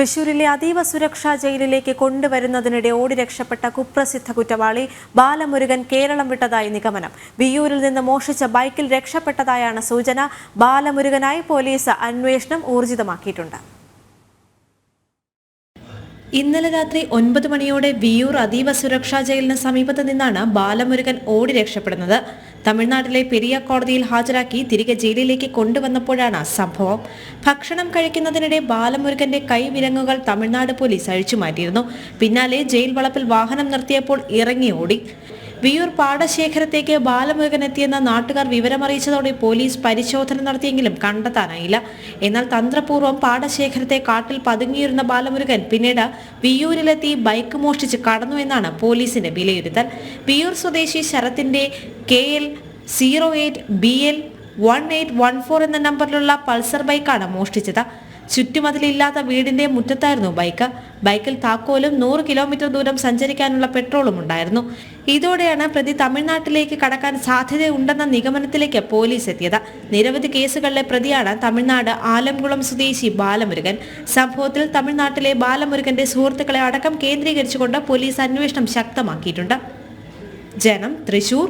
തൃശൂരിലെ അതീവ സുരക്ഷാ ജയിലിലേക്ക് കൊണ്ടുവരുന്നതിനിടെ ഓടി രക്ഷപ്പെട്ട കുപ്രസിദ്ധ കുറ്റവാളി ബാലമുരുകൻ കേരളം വിട്ടതായി നിഗമനം. വിയൂരിൽ നിന്ന് മോഷിച്ച ബൈക്കിൽ രക്ഷപ്പെട്ടതായാണ് സൂചന. ബാലമുരുകനായി പോലീസ് അന്വേഷണം ഊർജിതമാക്കിയിട്ടുണ്ട്. ഇന്നലെ രാത്രി ഒൻപത് മണിയോടെ വിയൂർ അതീവ സുരക്ഷാ ജയിലിന് സമീപത്ത് നിന്നാണ് ബാലമുരുകൻ ഓടി രക്ഷപ്പെടുന്നത്. തമിഴ്നാട്ടിലെ പെരിയ കോടതിയിൽ ഹാജരാക്കി തിരികെ ജയിലിലേക്ക് കൊണ്ടുവന്നപ്പോഴാണ് സംഭവം. ഭക്ഷണം കഴിക്കുന്നതിനിടെ ബാലമുരുകന്റെ കൈവിരങ്ങുകൾ തമിഴ്നാട് പോലീസ് അഴിച്ചുമാറ്റിയിരുന്നു പിന്നാലെ ജയിൽ വളപ്പിൽ വാഹനം നിർത്തിയപ്പോൾ ഇറങ്ങി ഓടി. വിയൂർ പാടശേഖരത്തേക്ക് ബാലമുരുകൻ എത്തിയെന്ന നാട്ടുകാർ വിവരമറിയിച്ചതോടെ പോലീസ് പരിശോധന നടത്തിയെങ്കിലും കണ്ടെത്താനായില്ല. എന്നാൽ തന്ത്രപൂർവം പാടശേഖരത്തെ കാട്ടിൽ പതുങ്ങിയിരുന്ന ബാലമുരുകൻ പിന്നീട് വിയൂരിലെത്തി ബൈക്ക് മോഷ്ടിച്ച് കടന്നു എന്നാണ് പോലീസിന്റെ വിലയിരുത്തൽ. വിയൂർ സ്വദേശി ശരത്തിന്റെ K L zero eight B L one eight one four എന്ന നമ്പറിലുള്ള പൾസർ ബൈക്കാണ് മോഷ്ടിച്ചത്. ചുറ്റുമതിലില്ലാത്ത വീടിന്റെ മുറ്റത്തായിരുന്നു ബൈക്ക്. ബൈക്കിൽ താക്കോലും നൂറ് കിലോമീറ്റർ ദൂരം സഞ്ചരിക്കാനുള്ള പെട്രോളും ഉണ്ടായിരുന്നു. ഇതോടെയാണ് പ്രതി തമിഴ്നാട്ടിലേക്ക് കടക്കാൻ സാധ്യതയുണ്ടെന്ന നിഗമനത്തിലേക്ക് പോലീസ് എത്തിയത്. നിരവധി കേസുകളിലെ പ്രതിയാണ് തമിഴ്നാട് ആലംകുളം സ്വദേശി ബാലമുരുകൻ. സംഭവത്തിൽ തമിഴ്നാട്ടിലെ ബാലമുരുകന്റെ സുഹൃത്തുക്കളെ അടക്കം കേന്ദ്രീകരിച്ചുകൊണ്ട് പോലീസ് അന്വേഷണം ശക്തമാക്കിയിട്ടുണ്ട്. ജനം തൃശൂർ